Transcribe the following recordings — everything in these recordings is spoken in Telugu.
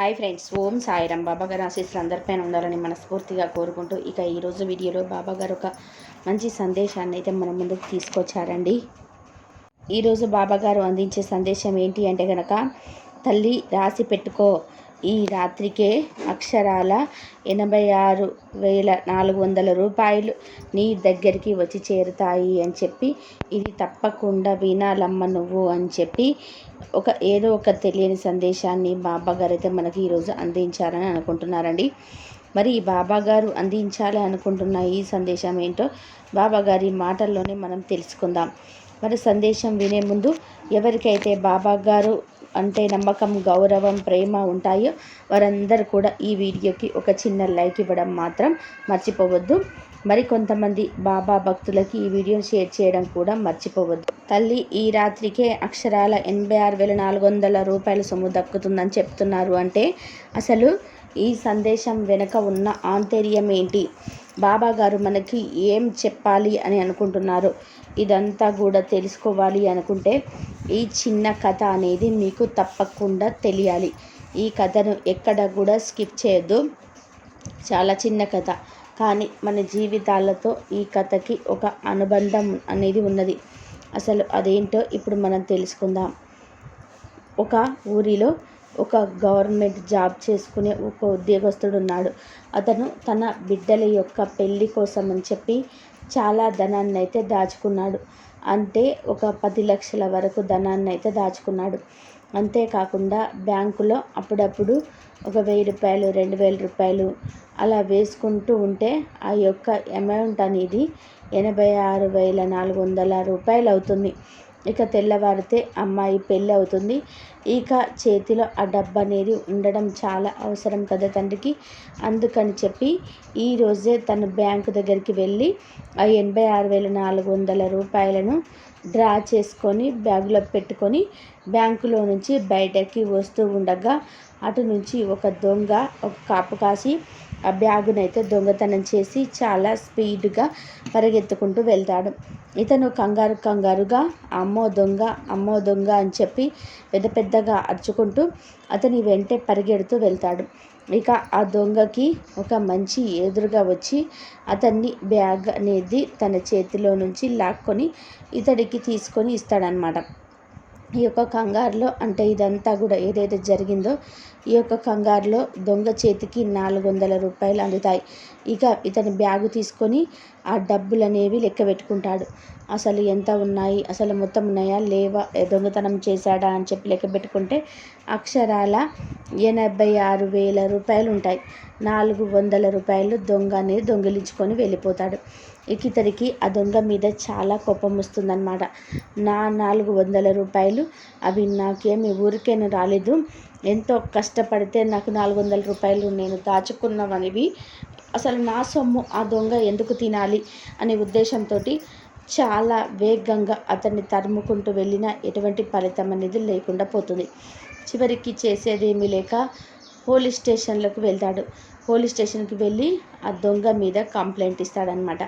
Hi friends Om Sairam. బాబా గారు ఆశీస్సులు అందరిపైన ఉండాలని మనస్ఫూర్తిగా కోరుకుంటూ ఇక ఈరోజు వీడియోలో బాబా గారు ఒక మంచి సందేశాన్ని అయితే మన ముందుకు తీసుకొచ్చారండి. ఈరోజు బాబా గారు అందించే సందేశం ఏంటి అంటే కనుక తల్లి రాసి పెట్టుకో ఈ రాత్రికే అక్షరాల ఎనభై ఆరు వేల నాలుగు వందల రూపాయలు నీ దగ్గరికి వచ్చి చేరుతాయి అని చెప్పి ఇది తప్పకుండా వినాలమ్మ నువ్వు అని చెప్పి ఒక ఏదో ఒక తెలియని సందేశాన్ని బాబా గారు అయితే మనకి ఈరోజు అందించాలని అనుకుంటున్నారండి. మరి ఈ బాబా గారు అందించాలి అనుకుంటున్న ఈ సందేశం ఏంటో బాబా గారి మాటల్లోనే మనం తెలుసుకుందాం. మరి సందేశం వినే ముందు ఎవరికైతే బాబా గారు అంటే నమ్మకం గౌరవం ప్రేమ ఉంటాయో వారందరూ కూడా ఈ వీడియోకి ఒక చిన్న లైక్ ఇవ్వడం మాత్రం మర్చిపోవద్దు. మరి కొంతమంది బాబా భక్తులకి ఈ వీడియో షేర్ చేయడం కూడా మర్చిపోవద్దు. తల్లి ఈ రాత్రికే అక్షరాల ఎనభై ఆరు వేల నాలుగు వందల రూపాయల సొమ్ము దక్కుతుందని చెప్తున్నారు అంటే అసలు ఈ సందేశం వెనుక ఉన్న ఆంతర్యం ఏంటి? బాబా గారు మనకి ఏం చెప్పాలి అని అనుకుంటున్నారు? ఇదంతా కూడా తెలుసుకోవాలి అనుకుంటే ఈ చిన్న కథ అనేది మీకు తప్పకుండా తెలియాలి. ఈ కథను ఎక్కడ కూడా స్కిప్ చేయొద్దు. చాలా చిన్న కథ. కానీ మన జీవితాలతో ఈ కథకి ఒక అనుబంధం అనేది ఉన్నది. అసలు అదేంటో ఇప్పుడు మనం తెలుసుకుందాం. ఒక ఊరిలో ఒక గవర్నమెంట్ జాబ్ చేసుకునే ఒక ఉద్యోగస్తుడు ఉన్నాడు అతను తన బిడ్డల యొక్క పెళ్ళి కోసం అని చెప్పి చాలా ధనాన్ని అయితే దాచుకున్నాడు. అంటే ఒక పది లక్షల వరకు ధనాన్ని అయితే దాచుకున్నాడు. అంతేకాకుండా బ్యాంకులో అప్పుడప్పుడు ఒక వెయ్యి రూపాయలు రెండు వేల రూపాయలు అలా వేసుకుంటూ ఉంటే ఆ యొక్క అమౌంట్ అనేది ఎనభై ఆరు వేల నాలుగు వందల రూపాయలు అవుతుంది. ఇక తెల్లవారితే అమ్మాయి పెళ్ళి అవుతుంది. ఇక చేతిలో ఆ డబ్బు అనేది ఉండడం చాలా అవసరం కదా తండ్రికి. అందుకని చెప్పి ఈరోజే తను బ్యాంకు దగ్గరికి వెళ్ళి ఆ ఎనభై ఆరు వేల నాలుగు వందల రూపాయలను డ్రా చేసుకొని బ్యాగులో పెట్టుకొని బ్యాంకులో నుంచి బయటకి వస్తూ ఉండగా అటు నుంచి ఒక దొంగ ఒక కాపు కాసి ఆ బ్యాగునైతే దొంగతనం చేసి చాలా స్పీడ్గా పరిగెత్తుకుంటూ వెళ్తాడు. ఇతను కంగారు కంగారుగా అమ్మో దొంగ అమ్మో దొంగ అని చెప్పి పెద్ద పెద్దగా అరుచుకుంటూ అతని వెంటే పరిగెడుతూ వెళ్తాడు. ఇక ఆ దొంగకి ఒక మంచి ఎదురుగా వచ్చి అతన్ని బ్యాగ్ అనేది తన చేతిలో నుంచి లాక్కొని ఇతడికి తీసుకొని ఇస్తాడనమాట ఈ యొక్క కంగారులో అంటే ఇదంతా కూడా ఏదైతే జరిగిందో ఈ యొక్క కంగారులో దొంగ చేతికి నాలుగు వందల రూపాయలు అందుతాయి. ఇక ఇతని బ్యాగు తీసుకొని ఆ డబ్బులు అనేవి లెక్క పెట్టుకుంటాడు. అసలు ఎంత ఉన్నాయి? అసలు మొత్తం ఉన్నాయా? లేవా? దొంగతనం చేశాడా? అని చెప్పి లెక్క పెట్టుకుంటే అక్షరాల ఎనభై ఆరు వేల రూపాయలు ఉంటాయి నాలుగు వందల రూపాయలు దొంగ అనేది దొంగిలించుకొని వెళ్ళిపోతాడు. ఇకితరికి ఆ దొంగ మీద చాలా కోపం వస్తుందన్నమాట. నా నాలుగు వందల రూపాయలు? అవి నాకేమి ఊరికేను రాలేదు. ఎంతో కష్టపడితే నాకు నాలుగు వందల రూపాయలు నేను దాచుకున్నవనివి. అసలు నా సొమ్ము ఆ దొంగ ఎందుకు తినాలి? అనే ఉద్దేశంతో చాలా వేగంగా అతన్ని తరుముకుంటూ వెళ్ళిన ఎటువంటి ఫలితం అనేది లేకుండా పోతుంది. చివరికి చేసేదేమీ లేక పోలీస్ స్టేషన్లకు వెళ్తాడు. పోలీస్ స్టేషన్కి వెళ్ళి ఆ దొంగ మీద కంప్లైంట్ ఇస్తాడనమాట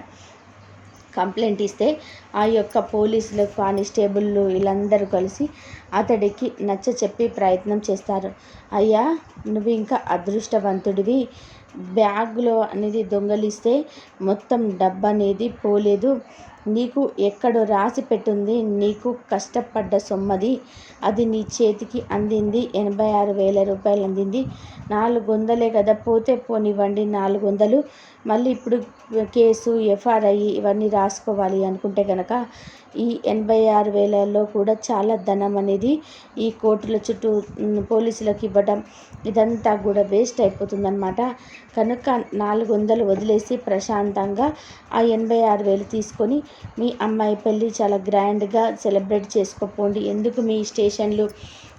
కంప్లైంట్ ఇస్తే ఆ యొక్క పోలీసులు కానిస్టేబుళ్ళు వీళ్ళందరూ కలిసి అతడికి నచ్చ చెప్పి ప్రయత్నం చేస్తారు. అయ్యా నువ్వు ఇంకా అదృష్టవంతుడివి. బ్యాగ్లో అనేది దొంగలిస్తే మొత్తం డబ్బు అనేది పోలేదు. నీకు ఎక్కడో రాసి పెట్టుంది నీకు కష్టపడ్డ సొమ్మది. అది నీ చేతికి అందింది ఎనభై ఆరు వేల రూపాయలు అందింది. నాలుగు వందలే కదా పోతే పోనివ్వండి నాలుగు వందలు. మళ్ళీ ఇప్పుడు కేసు ఎఫ్ఆర్ఐ ఇవన్నీ రాసుకోవాలి అనుకుంటే కనుక ఈ ఎనభై ఆరు వేలలో కూడా చాలా ధనం అనేది ఈ కోర్టుల చుట్టూ పోలీసులకు ఇవ్వడం ఇదంతా కూడా వేస్ట్ అయిపోతుందన్నమాట. కనుక నాలుగు వందలు వదిలేసి ప్రశాంతంగా ఆ ఎనభై ఆరు వేలు తీసుకొని మీ అమ్మాయి పెళ్ళి చాలా గ్రాండ్గా సెలబ్రేట్ చేసుకోపోండి. ఎందుకు మీ స్టేషన్లు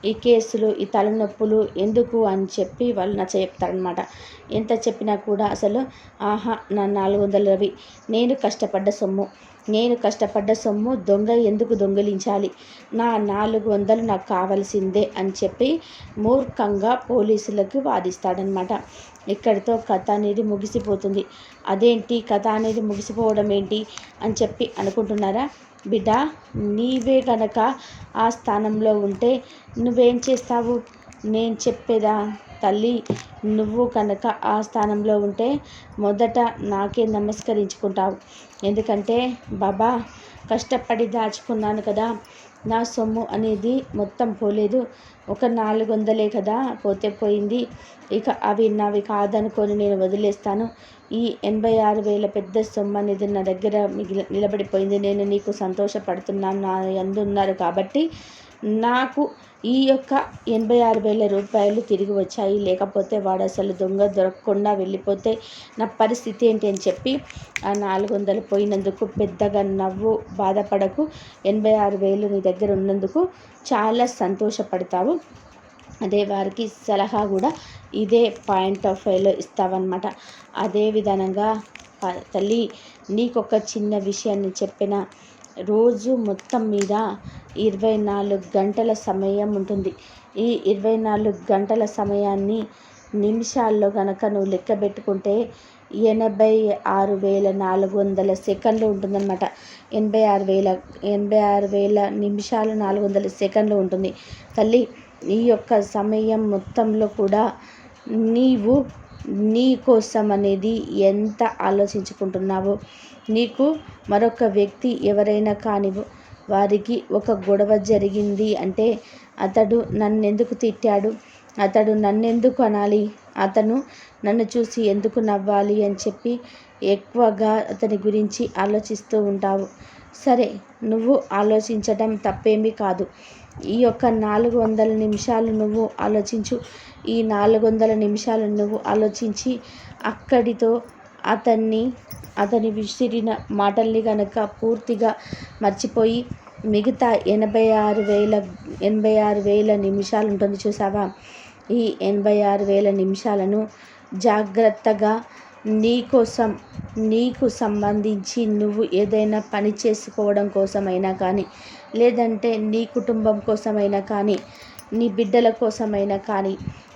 ఈ కేసులు ఈ తలనొప్పులు ఎందుకు అని చెప్పి వాళ్ళు నచ్చ చెప్తారనమాట ఎంత చెప్పినా కూడా అసలు ఆహా నా నాలుగు వందలు రవి నేను కష్టపడ్డ సొమ్ము నేను కష్టపడ్డ సొమ్ము దొంగ ఎందుకు దొంగిలించాలి? నా నాలుగు వందలు నాకు కావలసిందే అని చెప్పి మూర్ఖంగా పోలీసులకు వాదిస్తాడనమాట ఇక్కడితో కథ అనేది ముగిసిపోతుంది. అదేంటి? కథ అనేది ముగిసిపోవడం ఏంటి? అని చెప్పి అనుకుంటున్నారా? బిడ్డ నీవే గనక ఆ స్థానంలో ఉంటే నువ్వేం చేస్తావు? నేను చెప్పేదా? తల్లి నువ్వు కనుక ఆ స్థానంలో ఉంటే మొదట నాకే నమస్కరించుకుంటావు. ఎందుకంటే బాబా కష్టపడి దాచుకున్నాను కదా నా సొమ్ము అనేది మొత్తం పోలేదు. ఒక నాలుగు వందలే కదా పోతే పోయింది. ఇక అవి నావి కాదనుకొని నేను వదిలేస్తాను. ఈ ఎనభై ఆరు వేల పెద్ద సొమ్ము అనేది నా దగ్గర మిగిలి నిలబడిపోయింది. నేను నీకు సంతోషపడుతున్నాను. నా ఎందున్నారు కాబట్టి నాకు ఈ యొక్క ఎనభై ఆరు వేల రూపాయలు తిరిగి వచ్చాయి. లేకపోతే వాడు అసలు దొంగ దొరకకుండా వెళ్ళిపోతే నా పరిస్థితి ఏంటి అని చెప్పి ఆ నాలుగు వందలు పోయినందుకు పెద్దగా నవ్వు బాధపడకు. ఎనభై ఆరు వేలు నీ దగ్గర ఉన్నందుకు చాలా సంతోషపడతావు. అదే వారికి సలహా కూడా ఇదే పాయింట్ ఆఫ్ వ్యూలో ఇస్తావన్నమాట. అదే విధానంగా తల్లి నీకొక చిన్న విషయాన్ని చెప్పిన రోజు మొత్తం మీద ఇరవై నాలుగు గంటల సమయం ఉంటుంది. ఈ ఇరవై నాలుగు గంటల సమయాన్ని నిమిషాల్లో కనుక నువ్వు లెక్క పెట్టుకుంటే ఎనభై ఆరు వేల నాలుగు వందల సెకండ్లు ఉంటుందన్నమాట. ఎనభై ఆరు వేల ఎనభై ఆరు వేల నిమిషాలు నాలుగు వందల సెకండ్లు ఉంటుంది. తల్లి ఈ యొక్క సమయం మొత్తంలో కూడా నీవు నీ కోసం అనేది ఎంత ఆలోచించుకుంటున్నావో? నీకు మరొక వ్యక్తి ఎవరైనా కాని వారికి ఒక గొడవ జరిగింది అంటే అతడు నన్నెందుకు తిట్టాడు? అతడు నన్నెందుకు అనాలి? అతను నన్ను చూసి ఎందుకు నవ్వాలి అని చెప్పి ఎక్కువగా అతని గురించి ఆలోచిస్తూ ఉంటావు. సరే నువ్వు ఆలోచించడం తప్పేమీ కాదు. ఈ యొక్క నాలుగు వందల నిమిషాలు నువ్వు ఆలోచించు. ఈ నాలుగు వందల నిమిషాలు నువ్వు ఆలోచించి అక్కడితో అతన్ని అతని విసిరిన మాటల్ని కనుక పూర్తిగా మర్చిపోయి మిగతా ఎనభై ఆరు వేల ఎనభై ఆరు వేల నిమిషాలు ఉంటుంది చూసావా ఈ ఎనభై ఆరు వేల నిమిషాలను జాగ్రత్తగా నీ కోసం నీకు సంబంధించి నువ్వు ఏదైనా పని చేసుకోవడం కోసమైనా కానీ లేదంటే నీ కుటుంబం కోసమైనా కానీ నీ బిడ్డల కోసమైనా కానీ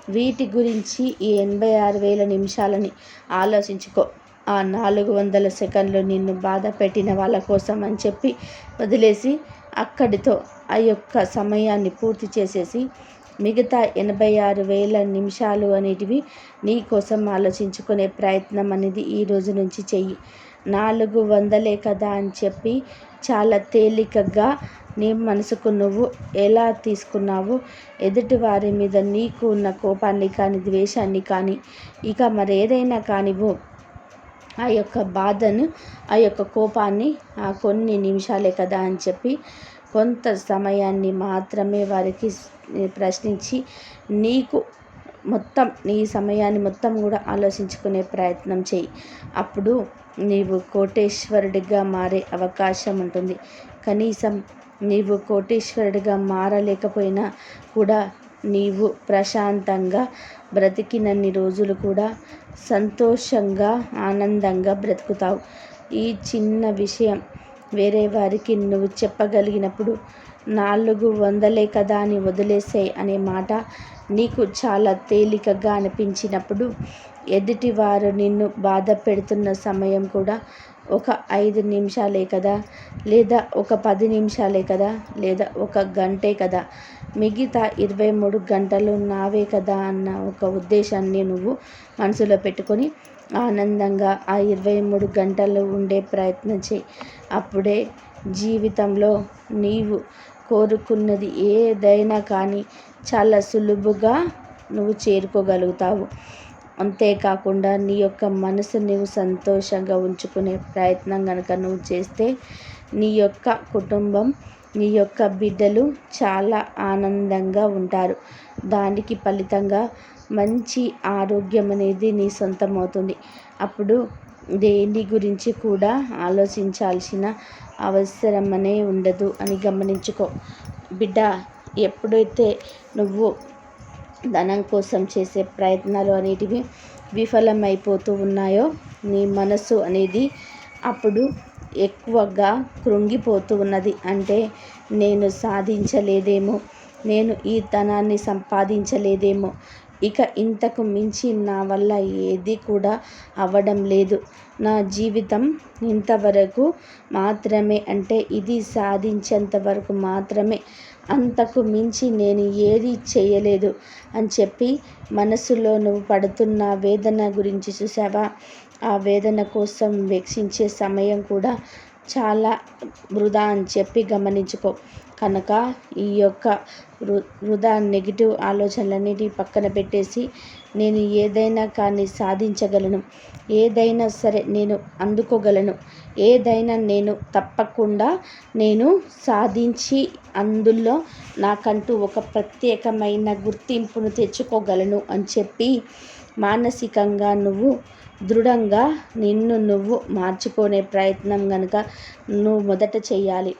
వీటి గురించి ఈ ఎనభై ఆరు వేల నిమిషాలని ఆలోచించుకో. ఆ నాలుగు వందల సెకండ్లు నిన్ను బాధ పెట్టిన వాళ్ళ కోసం అని చెప్పి వదిలేసి అక్కడితో ఆ యొక్క సమయాన్ని పూర్తి చేసేసి మిగతా ఎనభై ఆరు వేల నిమిషాలు అనేటివి నీ కోసం ఆలోచించుకునే ప్రయత్నం అనేది ఈ రోజు నుంచి చెయ్యి. నాలుగు వందలే కదా అని చెప్పి చాలా తేలికగా నీ మనసుకు నువ్వు ఎలా తీసుకున్నావు? ఎదుటి వారి మీద నీకు ఉన్న కోపాన్ని కానీ ద్వేషాన్ని కానీ ఇక మరేదైనా కానివ్వు. ఆ యొక్క బాధను ఆ యొక్క కోపాన్ని ఆ కొన్ని నిమిషాలే కదా అని చెప్పి కొంత సమయాన్ని మాత్రమే వారికి ప్రశ్నించి నీకు మొత్తం నీ సమయాన్ని మొత్తం కూడా ఆలోచించుకునే ప్రయత్నం చేయి. అప్పుడు నీవు కోటేశ్వరుడిగా మారే అవకాశం ఉంటుంది. కనీసం నీవు కోటేశ్వరుడిగా మారలేకపోయినా కూడా నీవు ప్రశాంతంగా బ్రతికినన్ని రోజులు కూడా సంతోషంగా ఆనందంగా బ్రతుకుతావు. ఈ చిన్న విషయం వేరే వారికి నువ్వు చెప్పగలిగినప్పుడు నాలుగు వందలే కదా అని వదిలేసాయి అనే మాట నీకు చాలా తేలికగా అనిపించినప్పుడు ఎదుటివారు నిన్ను బాధ పెడుతున్న సమయం కూడా ఒక ఐదు నిమిషాలే కదా? లేదా ఒక పది నిమిషాలే కదా? లేదా ఒక గంటే కదా? మిగతా ఇరవై మూడు గంటలు నావే కదా అన్న ఒక ఉద్దేశాన్ని నువ్వు మనసులో పెట్టుకొని ఆనందంగా ఆ ఇరవై మూడు గంటలు ఉండే ప్రయత్నం చేయి. అప్పుడే జీవితంలో నీవు కోరుకున్నది ఏదైనా కానీ చాలా సులువుగా నువ్వు చేరుకోగలుగుతావు. అంతేకాకుండా నీ యొక్క మనసు నువ్వు సంతోషంగా ఉంచుకునే ప్రయత్నం కనుక నువ్వు చేస్తే నీ యొక్క కుటుంబం నీ యొక్క బిడ్డలు చాలా ఆనందంగా ఉంటారు. దానికి ఫలితంగా మంచి ఆరోగ్యం అనేది నీ సొంతం అవుతుంది అప్పుడు దేని గురించి కూడా ఆలోచించాల్సిన అవసరమనే ఉండదు అని గమనించుకో. బిడ్డ ఎప్పుడైతే నువ్వు ధనం కోసం చేసే ప్రయత్నాలు అనేటివి విఫలమైపోతూ ఉన్నాయో నీ మనసు అనేది అప్పుడు ఎక్కువగా కృంగిపోతూ ఉన్నది. అంటే నేను సాధించలేదేమో నేను ఈ ధనాన్ని సంపాదించలేదేమో ఇక ఇంతకు మించి నా వల్ల ఏది కూడా అవ్వడం లేదు. నా జీవితం ఇంతవరకు మాత్రమే అంటే ఇది సాధించేంత వరకు మాత్రమే అంతకు మించి నేను ఏది చేయలేదు అని చెప్పి మనసులో నువ్వు పడుతున్న వేదన గురించి చూసావా ఆ వేదన కోసం వీక్షించే సమయం కూడా చాలా వృధా అని చెప్పి గమనించుకో. కనుక ఈ యొక్క వృ వృధా నెగిటివ్ ఆలోచనలన్నిటి పక్కన పెట్టేసి నేను ఏదైనా కానీ సాధించగలను. ఏదైనా సరే నేను అందుకోగలను. ఏదైనా నేను తప్పకుండా నేను సాధించి అందులో నాకంటూ ఒక ప్రత్యేకమైన గుర్తింపును తెచ్చుకోగలను అని చెప్పి మానసికంగా నువ్వు దృఢంగా నిన్ను నువ్వు మార్చుకునే ప్రయత్నం కనుక నువ్వు మొదట చేయాలి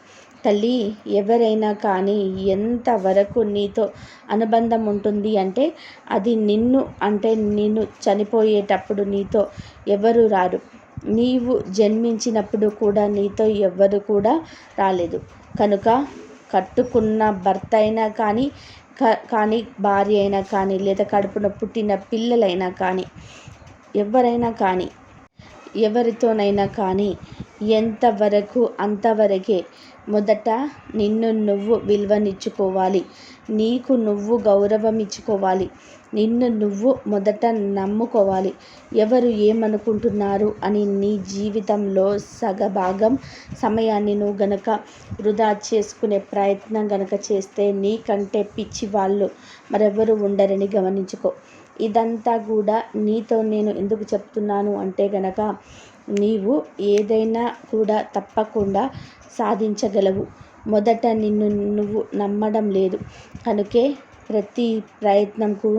తల్లి ఎవరైనా కానీ ఎంతవరకు నీతో అనుబంధం ఉంటుంది అంటే అది నిన్ను అంటే నిన్ను చనిపోయేటప్పుడు నీతో ఎవరు రారు. నీవు జన్మించినప్పుడు కూడా నీతో ఎవ్వరు కూడా రాలేదు. కనుక కట్టుకున్న భర్త అయినా కానీ కానీ భార్య అయినా కానీ లేదా కడుపున పుట్టిన పిల్లలైనా కానీ ఎవరైనా కానీ ఎవరితోనైనా కానీ ఎంతవరకు అంతవరకే మొదట నిన్ను నువ్వు విలువనిచ్చుకోవాలి. నీకు నువ్వు గౌరవం ఇచ్చుకోవాలి నిన్ను నువ్వు మొదట నమ్ముకోవాలి. ఎవరు ఏమనుకుంటున్నారు అని నీ జీవితంలో సగభాగం సమయాన్ని నువ్వు గనక వృధా చేసుకునే ప్రయత్నం గనక చేస్తే నీకంటే పిచ్చి వాళ్ళు మరెవరు ఉండరని గమనించుకో. ఇదంతా కూడా నీతో నేను ఎందుకు చెప్తున్నాను అంటే గనక నీవు ఏదైనా కూడా తప్పకుండా సాధించగలవు. మొదట నిన్ను నువ్వు నమ్మడం లేదు. కనుకే ప్రతి ప్రయత్నంకు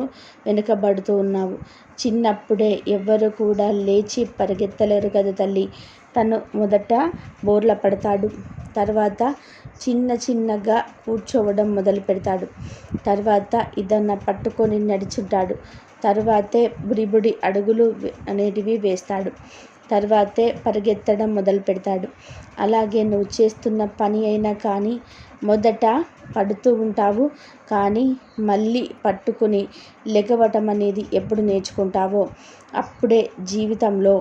వెనుకబడుతూ ఉన్నావు. చిన్నప్పుడే ఎవ్వరు కూడా లేచి పరిగెత్తలేరు కదా తల్లి. తను మొదట బోర్ల పడతాడు. తర్వాత చిన్న చిన్నగా కూర్చోవడం మొదలు పెడతాడు. తర్వాత ఇదన్న పట్టుకొని నడుచుంటాడు. తర్వాతే బుడిబుడి అడుగులు అనేటివి వేస్తాడు. తర్వాతే పరిగెత్తడం మొదలు పెడతాడు. అలాగే నువ్వు చేస్తున్న పని అయినా కానీ మొదట పడుతూ ఉంటావు కానీ మళ్ళీ పట్టుకుని లెగవటం అనేది ఎప్పుడు నేర్చుకుంటావో అప్పుడే జీవితంలో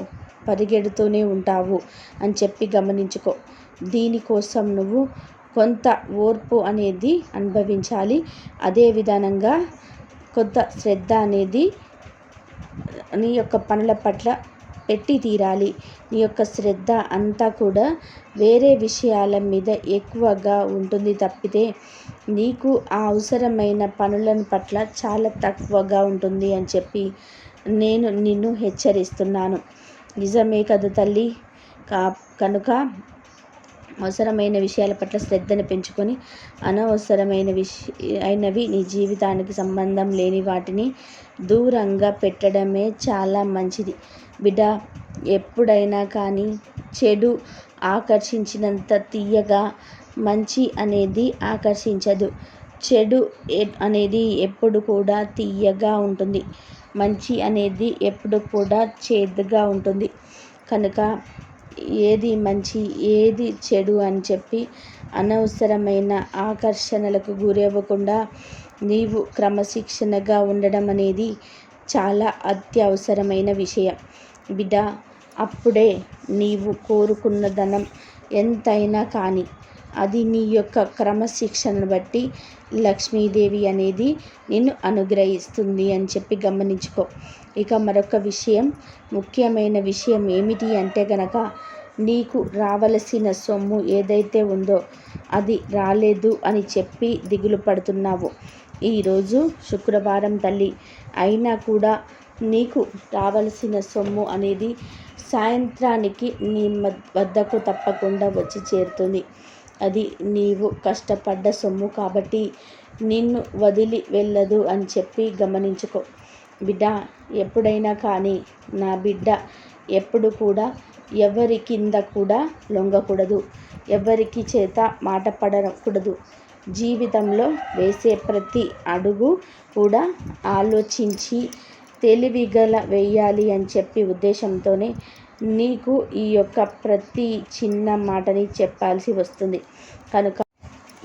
పరిగెడుతూనే ఉంటావు అని చెప్పి గమనించుకో. దీనికోసం నువ్వు కొంత ఓర్పు అనేది అనుభవించాలి. అదే విధానంగా కొంత శ్రద్ధ అనేది నీ యొక్క పనుల పట్ల పెట్టి తీరాలి. నీ యొక్క శ్రద్ధ అంతా కూడా వేరే విషయాల మీద ఎక్కువగా ఉంటుంది తప్పితే నీకు ఆ అవసరమైన పనులను పట్ల చాలా తక్కువగా ఉంటుంది అని చెప్పి నేను నిన్ను హెచ్చరిస్తున్నాను. నిజమే కదా తల్లి? కా కనుక అవసరమైన విషయాల పట్ల శ్రద్ధను పెంచుకొని అనవసరమైన విష అయినవి నీ జీవితానికి సంబంధం లేని వాటిని దూరంగా పెట్టడమే చాలా మంచిది. బిడ్డ ఎప్పుడైనా కానీ చెడు ఆకర్షించినంత తీయగా మంచి అనేది ఆకర్షించదు. చెడు అనేది ఎప్పుడు కూడా తీయగా ఉంటుంది. మంచి అనేది ఎప్పుడు కూడా చేదుగా ఉంటుంది. కనుక ఏది మంచి ఏది చెడు అని చెప్పి అనవసరమైన ఆకర్షణలకు గురవ్వకుండా నీవు క్రమశిక్షణగా ఉండడం అనేది చాలా అత్యవసరమైన విషయం. బిడ్డ అప్పుడే నీవు కోరుకున్న ధనం ఎంతైనా కానీ అది నీ యొక్క క్రమశిక్షణను బట్టి లక్ష్మీదేవి అనేది నిన్ను అనుగ్రహిస్తుంది అని చెప్పి గమనించుకో. ఇక మరొక విషయం ముఖ్యమైన విషయం ఏమిటి అంటే గనక నీకు రావలసిన సొమ్ము ఏదైతే ఉందో అది రాలేదు అని చెప్పి దిగులు పడుతున్నావు. ఈరోజు శుక్రవారం తల్లి అయినా కూడా నీకు రావలసిన సొమ్ము అనేది సాయంత్రానికి నీ వద్దకు తప్పకుండా వచ్చి చేరుతుంది. అది నీవు కష్టపడ్డ సొమ్ము కాబట్టి నిన్ను వదిలి వెళ్ళదు అని చెప్పి గమనించుకో. బిడ్డ ఎప్పుడైనా కానీ నా బిడ్డ ఎప్పుడు కూడా ఎవరి కింద కూడా లొంగకూడదు. ఎవరికి చేత మాట పడకూడదు. జీవితంలో వేసే ప్రతి అడుగు కూడా ఆలోచించి తెలివిగల వేయాలి అని చెప్పి ఉద్దేశంతోనే నీకు ఈ యొక్క ప్రతి చిన్న మాటని చెప్పాల్సి వస్తుంది. కనుక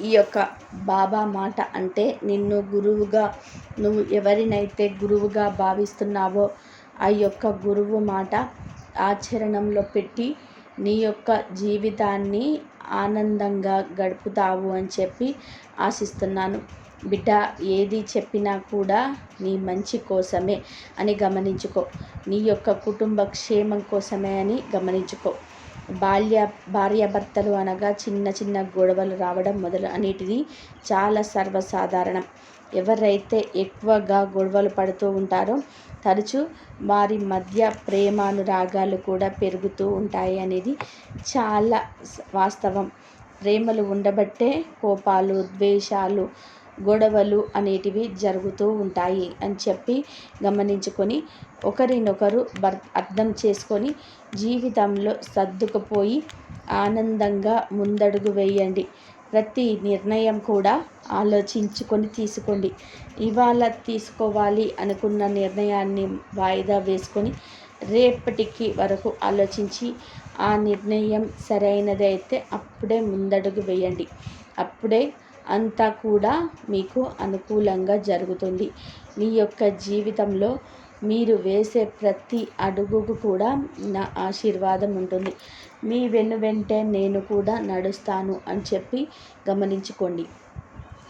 ఈ యొక్క బాబా మాట అంటే నిన్ను గురువుగా నువ్వు ఎవరినైతే గురువుగా భావిస్తున్నావో ఆ యొక్క గురువు మాట ఆచరణంలో పెట్టి నీ యొక్క జీవితాన్ని ఆనందంగా గడుపుతావు అని చెప్పి ఆశిస్తున్నాను. బిడ్డ ఏది చెప్పినా కూడా నీ మంచి కోసమే అని గమనించుకో. నీ యొక్క కుటుంబ క్షేమం కోసమే అని గమనించుకో. బాల్య భార్యాభర్తలు అనగా చిన్న చిన్న గొడవలు రావడం మొదలు అనేటిది చాలా సర్వసాధారణం. ఎవరైతే ఎక్కువగా గొడవలు పడుతూ ఉంటారో తరచు వారి మధ్య ప్రేమానురాగాలు కూడా పెరుగుతూ ఉంటాయి అనేది చాలా వాస్తవం. ప్రేమలు ఉండబట్టే కోపాలు ద్వేషాలు గొడవలు అనేటివి జరుగుతూ ఉంటాయి అని చెప్పి గమనించుకొని ఒకరినొకరు బర్ అర్థం చేసుకొని జీవితంలో సర్దుకుపోయి ఆనందంగా ముందడుగు వేయండి. ప్రతి నిర్ణయం కూడా ఆలోచించుకొని తీసుకోండి. ఇవాళ తీసుకోవాలి అనుకున్న నిర్ణయాన్ని వాయిదా వేసుకొని రేపటికి వరకు ఆలోచించి ఆ నిర్ణయం సరైనదైతే అప్పుడే ముందడుగు వేయండి. అప్పుడే అంతా కూడా మీకు అనుకూలంగా జరుగుతుంది. మీ యొక్క జీవితంలో మీరు వేసే ప్రతి అడుగుకు కూడా నా ఆశీర్వాదం ఉంటుంది. మీ వెను వెంటే నేను కూడా నడుస్తాను అని చెప్పి గమనించుకోండి.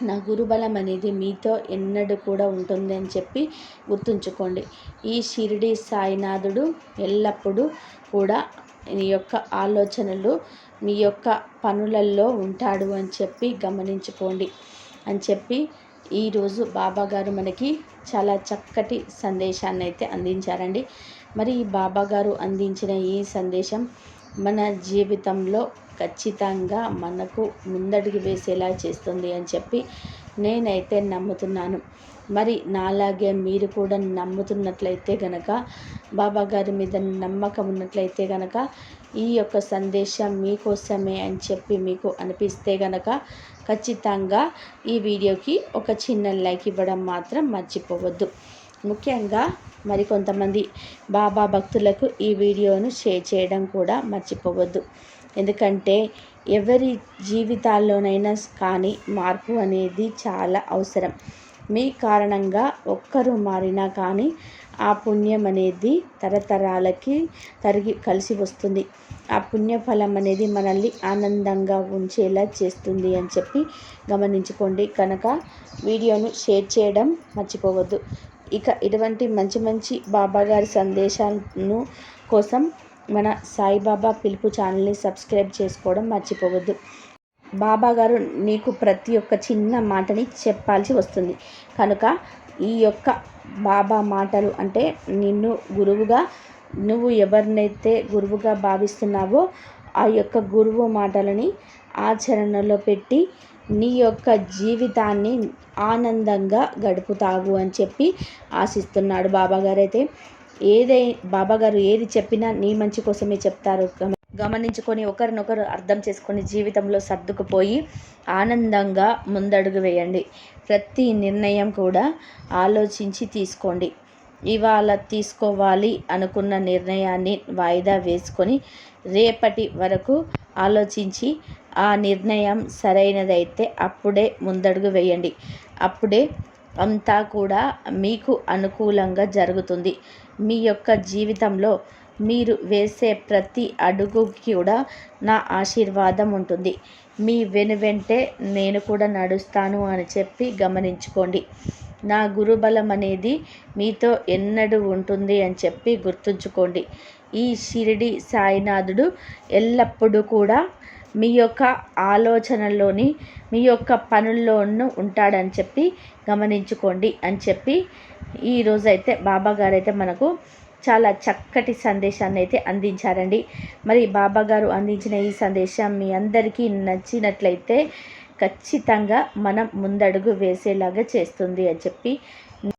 నా గురుబలం అనేది మీతో ఎన్నడూ కూడా ఉంటుంది అని చెప్పి గుర్తుంచుకోండి. ఈ షిరిడి సాయినాథుడు ఎల్లప్పుడూ కూడా నీ యొక్క ఆలోచనలు మీ యొక్క పనులలో ఉంటాడు అని చెప్పి గమనించుకోండి అని చెప్పి ఈరోజు బాబా గారు మనకి చాలా చక్కటి సందేశాన్ని అయితే అందించారండి. మరి ఈ బాబా గారు అందించిన ఈ సందేశం మన జీవితంలో ఖచ్చితంగా మనకు ముందడుగు వేసేలా చేస్తుంది అని చెప్పి నేనైతే నమ్ముతున్నాను. మరి నాలాగే మీరు కూడా నమ్ముతున్నట్లయితే గనక బాబా గారి మీద నమ్మకం ఉన్నట్లయితే గనక ఈ యొక్క సందేశం మీకోసమే అని చెప్పి మీకు అనిపిస్తే గనక ఖచ్చితంగా ఈ వీడియోకి ఒక చిన్న లైక్ ఇవ్వడం మాత్రం మర్చిపోవద్దు. ముఖ్యంగా మరి కొంతమంది బాబా భక్తులకు ఈ వీడియోను షేర్ చేయడం కూడా మర్చిపోవద్దు. ఎందుకంటే ఎవరి జీవితాల్లోనైనా కానీ మార్పు అనేది చాలా అవసరం. మీ కారణంగా ఒక్కరు మారినా కానీ ఆ పుణ్యం అనేది తరతరాలకి తరిగి కలిసి వస్తుంది. ఆ పుణ్యఫలం అనేది మనల్ని ఆనందంగా ఉంచేలా చేస్తుంది అని చెప్పి గమనించుకోండి. కనుక వీడియోను షేర్ చేయడం మర్చిపోవద్దు. ఇక ఇటువంటి మంచి మంచి బాబాగారి సందేశాలను కోసం మన సాయిబాబా పిలుపు ఛానల్ని సబ్స్క్రైబ్ చేసుకోవడం మర్చిపోవద్దు. బాబా గారు నీకు ప్రతి ఒక్క చిన్న మాటని చెప్పాల్సి వస్తుంది. కనుక ఈ యొక్క బాబా మాటలు అంటే నిన్ను గురువుగా నువ్వు ఎవరినైతే గురువుగా భావిస్తున్నావో ఆ యొక్క గురువు మాటలని ఆచరణలో పెట్టి నీ యొక్క జీవితాన్ని ఆనందంగా గడుపుతావు అని చెప్పి ఆశిస్తున్నాడు బాబాగారు. అయితే ఏదై బాబాగారు ఏది చెప్పినా నీ మంచి కోసమే చెప్తారు. గమనించుకొని ఒకరినొకరు అర్థం చేసుకొని జీవితంలో సర్దుకుపోయి ఆనందంగా ముందడుగు వేయండి. ప్రతి నిర్ణయం కూడా ఆలోచించి తీసుకోండి. ఇవాళ తీసుకోవాలి అనుకున్న నిర్ణయాన్ని వాయిదా వేసుకొని రేపటి వరకు ఆలోచించి ఆ నిర్ణయం సరైనదైతే అప్పుడే ముందడుగు వేయండి. అప్పుడే అంతా కూడా మీకు అనుకూలంగా జరుగుతుంది. మీ యొక్క జీవితంలో మీరు వేసే ప్రతి అడుగు కూడా నా ఆశీర్వాదం ఉంటుంది. మీ వెను వెంటే నేను కూడా నడుస్తాను అని చెప్పి గమనించుకోండి. నా గురుబలం అనేది మీతో ఎన్నడూ ఉంటుంది అని చెప్పి గుర్తుంచుకోండి. ఈ షిరిడి సాయినాథుడు ఎల్లప్పుడూ కూడా మీ యొక్క ఆలోచనల్లోని మీ యొక్క పనుల్లోనూ ఉంటాడని చెప్పి గమనించుకోండి అని చెప్పి ఈరోజైతే బాబా గారైతే మనకు చాలా చక్కటి సందేశాన్ని అయితే అందించారండి. మరి బాబా గారు అందించిన ఈ సందేశం మీ అందరికీ నచ్చినట్లయితే ఖచ్చితంగా మనం ముందడుగు వేసేలాగా చేస్తుంది అని చెప్పి